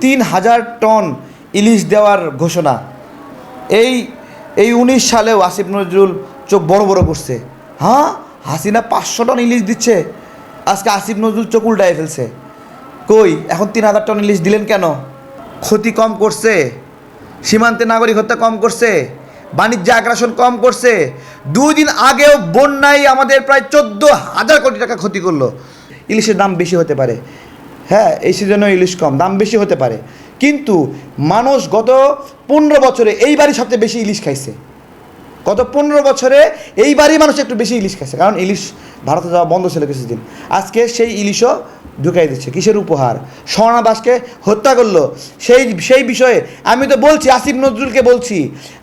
তিন হাজার টন ইলিশ দেওয়ার ঘোষণা। এই এই উনিশ সালেও আসিফ নজরুল চোখ বড় বড় করছে। হ্যাঁ হাসিনা পাঁচশো টন ইলিশ দিচ্ছে। আজকে আসিফ নজরুল চোখ উল্টায় ফেলছে। কই, এখন তিন হাজার টন ইলিশ দিলেন কেন? ক্ষতি কম করছে। সীমান্তে নাগরিক হত্যা কম করছে। বাণিজ্য আগ্রাসন কম করছে। দুই দিন আগেও বন্যায় আমাদের প্রায় চোদ্দ হাজার কোটি টাকা ক্ষতি করল। ইলিশের দাম বেশি হতে পারে। হ্যাঁ এই সিজনেও ইলিশ কম, দাম বেশি হতে পারে। কিন্তু মানুষ গত পনেরো বছরে এইবারই সবচেয়ে বেশি ইলিশ খাইছে। গত পনেরো বছরে এইবারই মানুষ একটু বেশি ইলিশ খাইছে, কারণ ইলিশ ভারতে যাওয়া বন্ধ ছিল কিছুদিন। আজকে সেই ইলিশও ঢুকাই দিচ্ছে, কিসের উপহার? স্বর্ণা দাসকে হত্যা করল। সেই সেই বিষয়ে আমি তো বলছি, আসিফ নজরুলকে বলছি,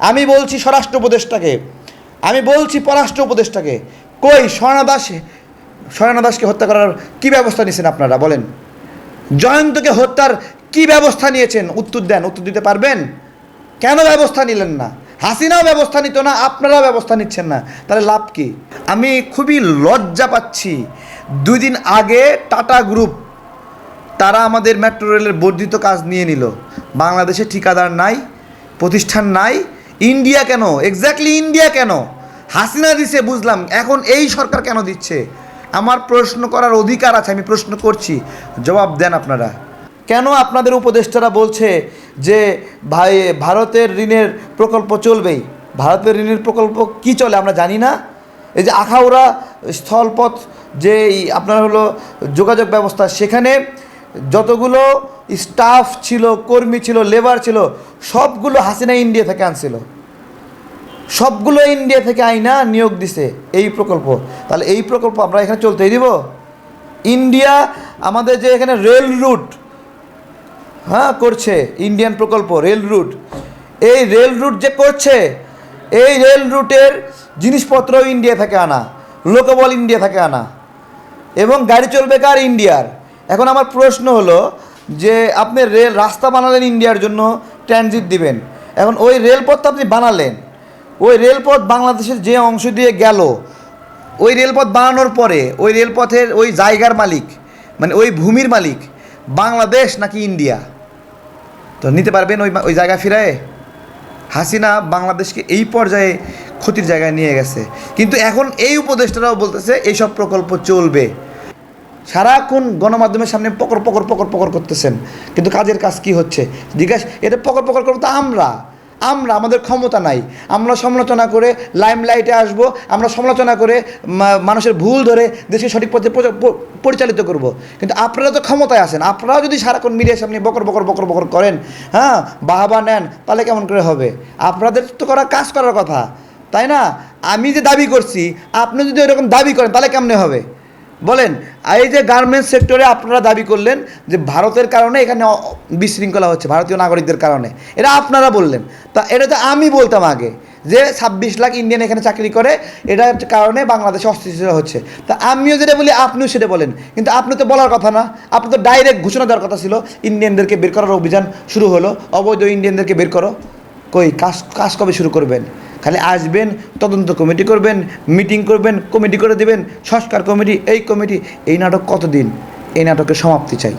আমি বলছি স্বরাষ্ট্র উপদেষ্টাকে, আমি বলছি পররাষ্ট্র উপদেষ্টাকে, কই স্বর্ণা দাস স্বর্ণা দাসকে হত্যা করার কী ব্যবস্থা নিয়েছেন আপনারা, বলেন। জয়ন্তকে হত্যার কি ব্যবস্থা নিয়েছেন? উত্তর দেন। উত্তর দিতে পারবেন? কেন ব্যবস্থা নিলেন না? হাসিনাও ব্যবস্থা নিত না, আপনারাও ব্যবস্থা নিচ্ছেন না। তাহলে লাভ কি? আমি খুবই লজ্জা পাচ্ছি। দুই দিন আগে টাটা গ্রুপ, তারা আমাদের মেট্রো রেলের বর্ধিত কাজ নিয়ে নিল। বাংলাদেশে ঠিকাদার নাই, প্রতিষ্ঠান নাই। ইন্ডিয়া কেন? এক্স্যাক্টলি ইন্ডিয়া কেন? হাসিনা দিছে, বুঝলাম। এখন এই সরকার কেন দিচ্ছে? আমার প্রশ্ন করার অধিকার আছে, আমি প্রশ্ন করছি। জবাব দেন আপনারা। কেন আপনাদের উপদেষ্টারা বলছে যে ভাই, ভারতের ঋণের প্রকল্প চলবেই? ভারতের ঋণের প্রকল্প কি চলে আমরা জানি না। এই যে আখাউড়া স্থলপথ যে আপনার হলো যোগাযোগ ব্যবস্থা, সেখানে যতগুলো স্টাফ ছিল, কর্মী ছিল লেবার ছিল, সবগুলো হাসিনা ইন্ডিয়া থেকে আনছিল। সবগুলো ইন্ডিয়া থেকে আইনা নিয়োগ দিছে এই প্রকল্প। তাহলে এই প্রকল্প আমরা এখানে চলতেই দিব? ইন্ডিয়া আমাদের যে এখানে রেল রুট হ্যাঁ করছে, ইন্ডিয়ান প্রকল্প, রেল রুট। এই রেল রুট যে করছে, এই রেল রুটের জিনিসপত্র ইন্ডিয়া থেকে আনা, লোকবল ইন্ডিয়া থেকে আনা, এবং গাড়ি চলবে কার ইন্ডিয়ার? এখন আমার প্রশ্ন হলো যে আপনি রেল রাস্তা বানালেন ইন্ডিয়ার জন্য ট্রানজিট দিবেন। এখন ওই রেলপথ তো আপনি বানালেন ওই রেলপথ বাংলাদেশের যে অংশ দিয়ে গেল, ওই রেলপথ বানানোর পরে ওই রেলপথের ওই জায়গার মালিক মানে ওই ভূমির মালিক বাংলাদেশ নাকি ইন্ডিয়া? তো নিতে পারবেন ওই ওই জায়গা ফিরায়? হাসিনা বাংলাদেশকে এই পর্যায়ে ক্ষতির জায়গায় নিয়ে গেছে। কিন্তু এখন এই উপদেষ্টারাও বলতেছে এইসব প্রকল্প চলবে। সারাক্ষণ গণমাধ্যমের সামনে পকর পকর পকর পকর করতেছেন। কিন্তু কাজের কাজ কি হচ্ছে? জিজ্ঞাসা এটা পকর পকর করব তো আমরা। আমরা, আমাদের ক্ষমতা নাই। আমরা সমালোচনা করে লাইমলাইটে আসব, আমরা সমালোচনা করে মানুষের ভুল ধরে দেশকে সঠিক পথে পরিচালিত করব। কিন্তু আপনারা তো ক্ষমতায় আছেন। আপনারাও যদি সারাক্ষণ মিডিয়ার সামনে বকর বকর বকর বকর করেন হ্যাঁ বাহাবা নেন, তাহলে কেমন করে হবে? আপনাদের তো করা কাজ করার কথা, তাই না? আমি যে দাবি করছি, আপনি যদি এরকম দাবি করেন, তাহলে কেমনে হবে? বলেন, এই যে গার্মেন্টস সেক্টরে আপনারা দাবি করলেন যে ভারতের কারণে এখানে বিশৃঙ্খলা হচ্ছে, ভারতীয় নাগরিকদের কারণে। এটা আপনারা বললেন। তা এটা তো আমি বলতাম আগে যে ছাব্বিশ লাখ ইন্ডিয়ান এখানে চাকরি করে, এটার কারণে বাংলাদেশে অস্থিতিশীল হচ্ছে। তা আমিও যেটা বলি, আপনিও সেটা বলেন। কিন্তু আপনি তো বলার কথা না। আপনি তো ডাইরেক্ট ঘোষণা দেওয়ার কথা ছিল ইন্ডিয়ানদেরকে বের করার অভিযান শুরু হলো। অবৈধ ইন্ডিয়ানদেরকে বের করো। কই, কাজ কাজ কবে শুরু করবেন? খালি আসবেন, তদন্ত কমিটি করবেন, মিটিং করবেন, কমিটি করে দেবেন, সংস্কার কমিটি, এই কমিটি, এই নাটক কতদিন? এই নাটকের সমাপ্তি চাই।